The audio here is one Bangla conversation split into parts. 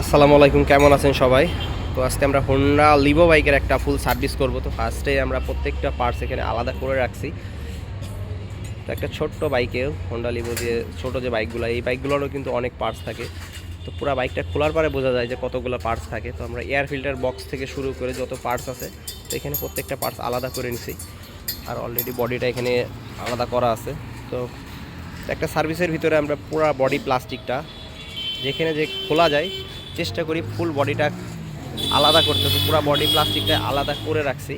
আসসালামু আলাইকুম, কেমন আছেন সবাই? তো আজকে আমরা হোন্ডা লিভো বাইকের একটা ফুল সার্ভিস করব। তো ফার্স্টে আমরা প্রত্যেকটা পার্টস এখানে আলাদা করে রাখছি। তো একটা ছোট্ট বাইকে হোন্ডা লিভো যে ছোট যে বাইকগুলো এই বাইকগুলোরও কিন্তু অনেক পার্টস থাকে। তো পুরো বাইকটা খোলার পরে বোঝা যায় যে কতগুলো পার্টস থাকে। তো আমরা এয়ার ফিল্টার বক্স থেকে শুরু করে যত পার্টস আছে, তো এখানে প্রত্যেকটা পার্টস আলাদা করে নিছি। আর অলরেডি বডিটা এখানে আলাদা করা আছে। তো একটা সার্ভিসের ভিতরে আমরা পুরো বডি প্লাস্টিকটা যেখানে যে খোলা যায় চেষ্টা করি ফুল বডিটা আলাদা করতে। তো পুরো বডি প্লাস্টিকটা আলাদা করে রাখছি।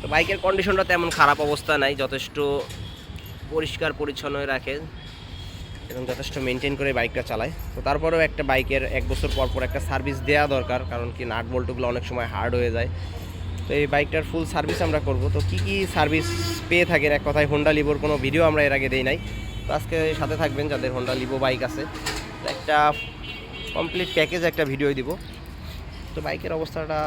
তো বাইকের কন্ডিশনটা তেমন খারাপ অবস্থা নাই, যথেষ্ট পরিষ্কার পরিচ্ছন্ন রাখে এবং যথেষ্ট মেনটেন করে বাইকটা চালায়। তো তারপরেও একটা বাইকের এক বছর পর পর একটা সার্ভিস দেওয়া দরকার, কারণ কি নাট বল্টুগুলো অনেক সময় হার্ড হয়ে যায়। তো এই বাইকটার ফুল সার্ভিস আমরা করব। তো কি কি সার্ভিস পেয়ে থাকেন এক কথায় হোন্ডা লিভোর কোনো ভিডিও আমরা এর আগে দেই নাই। তো আজকে সাথে থাকবেন যাদের হোন্ডা লিভো বাইক আছে। একটা কমপ্লিট প্যাকেজ একটা ভিডিও দিব। তো বাইকের অবস্থাটা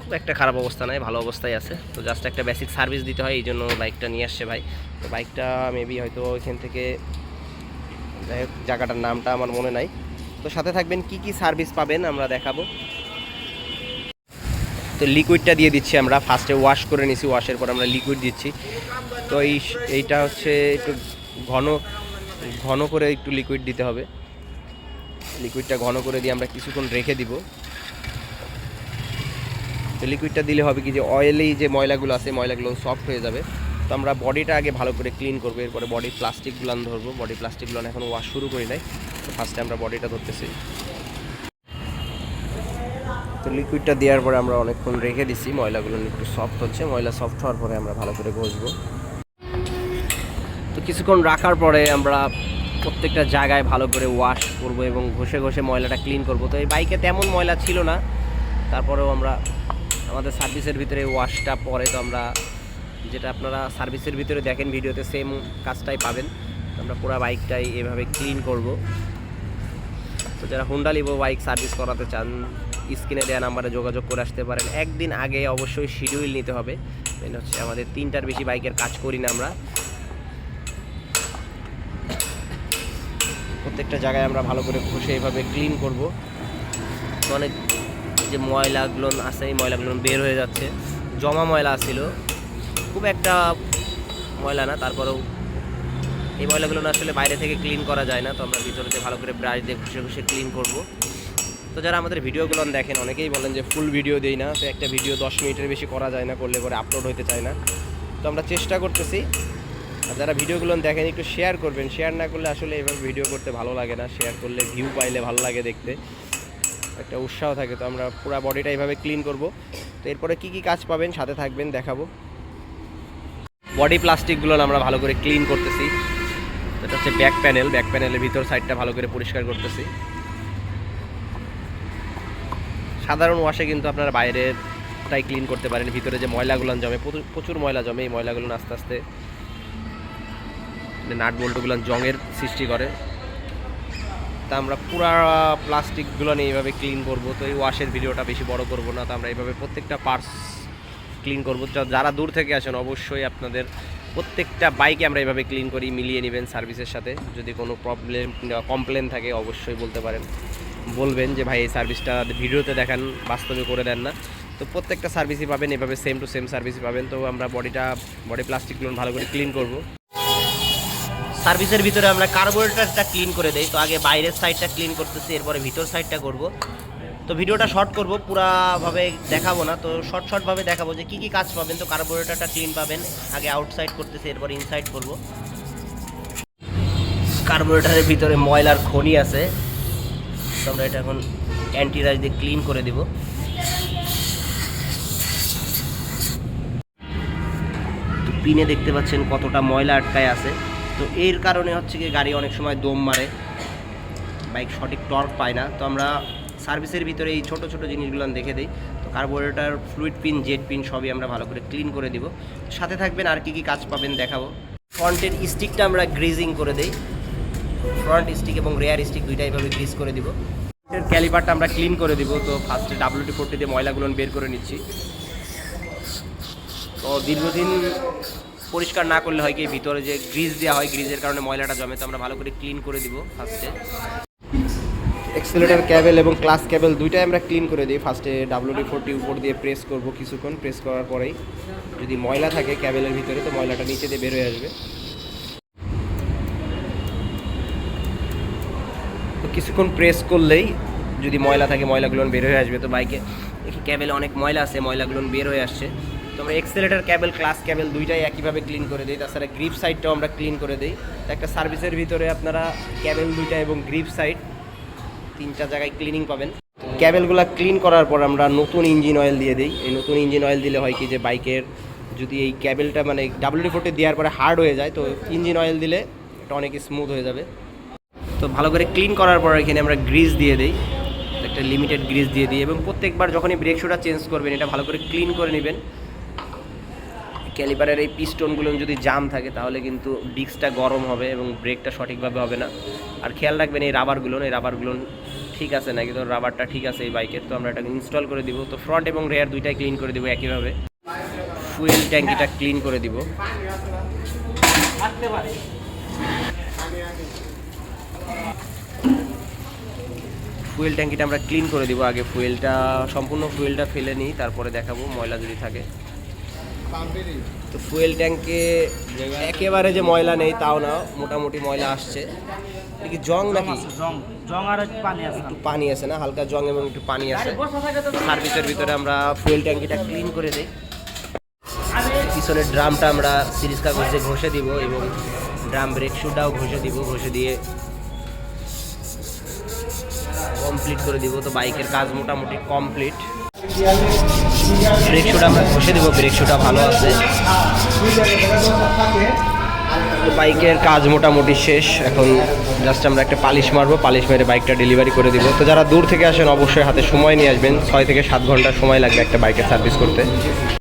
খুব একটা খারাপ অবস্থা নাই, ভালো অবস্থায় আছে। তো জাস্ট একটা বেসিক সার্ভিস দিতে হয়, এই জন্য বাইকটা নিয়ে আসছে ভাই। তো বাইকটা মেবি হয়তো এখান থেকে যাই হোক, জায়গাটার নামটা আমার মনে নাই। তো সাথে থাকবেন, কি কি সার্ভিস পাবেন আমরা দেখাবো। তো লিকুইডটা দিয়ে দিচ্ছি আমরা ফার্স্টে ওয়াশ করে নিছি ওয়াশের পর আমরা লিকুইড দিচ্ছি। তো এই এইটা হচ্ছে একটু ঘন ঘন করে একটু লিকুইড দিতে হবে। লিকুইডটা ঘন করে দিয়ে আমরা কিছুক্ষণ রেখে দিব। তো লিকুইডটা দিলে হবে কি যে অয়েলি যে ময়লাগুলো আছে, ময়লাগুলো সফট হয়ে যাবে। তো আমরা বডিটা আগে ভালো করে ক্লিন করব, এরপরে বডি প্লাস্টিকগুলো ধরবো। বডি প্লাস্টিকগুলো এখন ওয়াশ শুরু করি নাই, তো ফার্স্টে আমরা বডিটা ধরতেছি। তো লিকুইডটা দেওয়ার পরে আমরা অনেকক্ষণ রেখে দিছি, ময়লাগুলো একটু সফট হচ্ছে। ময়লা সফট হওয়ার পরে আমরা ভালো করে ঘষবো। তো কিছুক্ষণ রাখার পরে আমরা প্রত্যেকটা জায়গায় ভালো করে ওয়াশ করব এবং ঘষে ঘষে ময়লাটা ক্লিন করব। তো এই বাইকে তেমন ময়লা ছিল না। তারপরেও আমরা আমাদের সার্ভিসের ভিতরে ওয়াশটা পরে তো আমরা যেটা আপনারা সার্ভিসের ভিতরে দেখেন ভিডিওতে সেম কাজটাই পাবেন। আমরা পুরো বাইকটাই এভাবে ক্লিন করব। তো যারা হুন্ডা লিভো বাইক সার্ভিস করাতে চান, স্ক্রিনে দেওয়া নাম্বারে যোগাযোগ করে আসতে পারেন। একদিন আগে অবশ্যই শিডিউল নিতে হবে। মেন হচ্ছে আমাদের তিনটার বেশি বাইকের কাজ করি না আমরা। প্রত্যেকটা জায়গায় আমরা ভালো করে ঘষে এইভাবে ক্লিন করব। অনেক যে ময়লাগুলো আছে, এই ময়লাগুলো বের হয়ে যাচ্ছে। জমা ময়লা ছিল। খুব একটা ময়লা না, তারপরেও এই ময়লাগুলো আসলে বাইরে থেকে ক্লিন করা যায় না, তো আমরা ভিতরেতে ভালো করে ব্রাশ দিয়ে ঘষে ঘষে ক্লিন করব। তো যারা আমাদের ভিডিওগুলো দেখেন, অনেকেই বলেন যে ফুল ভিডিও দেই না, তো একটা ভিডিও দশ মিনিটের বেশি করা যায় না, করলে পরে আপলোড হতে চায় না। তো আমরা চেষ্টা করতেছি যারা ভিডিওগুলো দেখেন, একটু শেয়ার করবেন। শেয়ার না করলে আসলে এভাবে ভিডিও করতে ভালো লাগে না। শেয়ার করলে ভিউ পাইলে ভালো লাগে দেখতে। একটা উৎসাহ থাকে, তো আমরা পুরো বডিটা এইভাবে ক্লিন করব। তো এরপরে কি কি কাজ পাবেন সাথে থাকবেন, দেখাবো। বডি প্লাস্টিকগুলো আমরা ভালো করে ক্লিন করতেছি। এটা হচ্ছে ব্যাক প্যানেল ব্যাক প্যানেলের ভিতর সাইডটা ভালো করে পরিষ্কার করতেছি। সাধারণ ওয়াশে কিন্তু আপনারা বাইরেটাই ক্লিন করতে পারেন। ভিতরে যে ময়লাগুলো জমে, প্রচুর ময়লা জমে, এই ময়লাগুলো আস্তে আস্তে নাট বল্টুগুলো জংয়ের সৃষ্টি করে। তা আমরা পুরা প্লাস্টিকগুলো নিয়ে এইভাবে ক্লিন করব। তো এই ওয়াশের ভিডিওটা বেশি বড় করব না। তো আমরা এইভাবে প্রত্যেকটা পার্টস ক্লিন করব। যারা দূর থেকে আসেন, অবশ্যই আপনাদের প্রত্যেকটা বাইকে আমরা এইভাবে ক্লিন করি, মিলিয়ে নেবেন সার্ভিসের সাথে। যদি কোনো প্রবলেম কমপ্লেন থাকে, অবশ্যই বলতে পারেন। বলবেন যে, ভাই, এই সার্ভিসটা ভিডিওতে দেখান, বাস্তবে করে দেন না। তো প্রত্যেকটা সার্ভিসই পাবেন, এভাবে সেম টু সেম সার্ভিসই পাবেন। তো আমরা বডিটা বডি প্লাস্টিকগুলো ভালো করে ক্লিন করব। সার্ভিসের ভিতরে আমরা কার্বোরেটরটা ক্লিন করে দেই। তো আগে বাইরের সাইডটা ক্লিন করতেছি, এরপরে ভিতর সাইডটা করব। তো ভিডিওটা শর্ট করব, পুরাভাবে দেখাবো না। তো শর্ট শর্টভাবে দেখাবো যে কী কী কাজ পাবেন। তো কার্বোরেটরটা ক্লিন পাবেন। আগে আউটসাইড করতেছি, এরপর ইনসাইড করব। কার্বোরেটরের ভিতরে ময়লার খনি আছে। তো আমরা এটা এখন অ্যান্টিরাইজ দিয়ে ক্লিন করে দিব। পিনে দেখতে পাচ্ছেন কতটা ময়লা আটকায় আছে। তো এর কারণে হচ্ছে কি গাড়ি অনেক সময় দম মারে। বাইক সঠিক টর্ক পায় না। তো আমরা সার্ভিসের ভিতরে এই ছোট ছোট জিনিসগুলো দেখে দিই। তো carburettor, fluid pin, jet pin সবই আমরা ভালো করে ক্লিন করে দিব। সাথে থাকবেন আর কি কি কাজ পাবেন দেখাবো। ফ্রন্টের স্টিকটা আমরা গ্রিজিং করে দিই। ফ্রন্ট স্টিক এবং রেয়ার স্টিক দুইটা এইভাবে গ্রিজ করে দিব। এর ক্যালিপারটা আমরা ক্লিন করে দিব। তো ফার্স্টে ডাব্লিউটি ফোরটি দিয়ে ময়লাগুলো বের করে নিচ্ছি। তো দীর্ঘদিন পরিষ্কার না করলে হয় কি, ভিতরে যে গ্রিজ দেওয়া হয় গ্রিজের কারণে ময়লাটা জমে, তো আমরা ভালো করে ক্লিন করে দিব ফার্স্টে এক্সেলেটার ক্যাবেল এবং ক্লাস ক্যাবেল দুইটাই আমরা ক্লিন করে দিই। ফার্স্টে ডাব্লিউডি ফোরটি উপর দিয়ে প্রেস করব কিছুক্ষণ। প্রেস করার পরেই যদি ময়লা থাকে ক্যাবেলের ভিতরে, তো ময়লাটা নিচে দিয়ে বের হয়ে আসবে। তো কিছুক্ষণ প্রেস করলেই যদি ময়লা থাকে, ময়লাগুলো বের হয়ে আসবে। তো বাইকে দেখি ক্যাবেলে অনেক ময়লা আছে, ময়লাগুলো বের হয়ে আসছে। তো আমরা এক্সেলেটার ক্যাবেল ক্লাস ক্যাবেল দুইটাই একইভাবে ক্লিন করে দিই। তাছাড়া গ্রিপ সাইডটাও আমরা ক্লিন করে দিই। তো একটা সার্ভিসের ভিতরে আপনারা ক্যাবেল দুইটা এবং গ্রিপ সাইড তিনটা জায়গায় ক্লিনিং পাবেন। ক্যাবেলগুলো ক্লিন করার পর আমরা নতুন ইঞ্জিন অয়েল দিয়ে দিই। এই নতুন ইঞ্জিন অয়েল দিলে হয় কি যে বাইকের যদি এই ক্যাবেলটা মানে ডাব্লিউডি ফোর্টে দেওয়ার পরে হার্ড হয়ে যায়, তো ইঞ্জিন অয়েল দিলে এটা অনেক স্মুথ হয়ে যাবে। তো ভালো করে ক্লিন করার পর এখানে আমরা গ্রিজ দিয়ে দিই। একটা লিমিটেড গ্রিজ দিয়ে দিই এবং প্রত্যেকবার যখনই ব্রেক শুটা চেঞ্জ করবেন, এটা ভালো করে ক্লিন করে নেবেন। ক্যালিপারের এই পিস্টনগুলো যদি জাম থাকে, তাহলে কিন্তু ডিস্কটা গরম হবে এবং ব্রেকটা সঠিকভাবে হবে না। আর খেয়াল রাখবেন, এই রাবারগুলো এই রাবারগুলো ঠিক আছে নাকি? তো রাবারটা ঠিক আছে এই বাইকের, তো আমরা এটাকে ইনস্টল করে দিব। তো ফ্রন্ট এবং রেয়ার দুইটাই ক্লিন করে দিব একইভাবে। ফুয়েল ট্যাঙ্কিটা ক্লিন করে দিব। ফুয়েল ট্যাঙ্কিটা আমরা ক্লিন করে দিব। আগে ফুয়েলটা সম্পূর্ণ ফুয়েলটা ফেলে নিই, তারপরে দেখাবো ময়লা যদি থাকে। তো ফুয়েল ট্যাঙ্কে একেবারে যে ময়লা নেই তাও না মোটামুটি ময়লা আসছে। এটা কি জং নাকি? জং জং আর পানি আছে। একটু পানি আছে না? হালকা জং এবং একটু পানি আছে। সার্ভিসের ভিতরে আমরা ফুয়েল ট্যাঙ্কিটা ক্লিন করে দিই। পিছনের ড্রামটা আমরা সিরিজ কাগজ ঘষে দিব এবং ড্রাম ব্রেক শুটাও ঘষে দিব ঘষে দিয়ে কমপ্লিট করে দিব। তো বাইকের কাজ মোটামুটি কমপ্লিট ব্রেক শুটা আমরা ঘষে দেবো ব্রেক শুটা ভালো আছে। বাইকের কাজ মোটামুটি শেষ, এখন জাস্ট আমরা একটা পালিশ মারবো, পালিশ মেরে বাইকটা ডেলিভারি করে দিব। তো যারা দূর থেকে আসেন, অবশ্যই হাতে সময় নিয়ে আসবেন, ছয় থেকে সাত ঘণ্টা সময় লাগবে একটা বাইকের সার্ভিস করতে।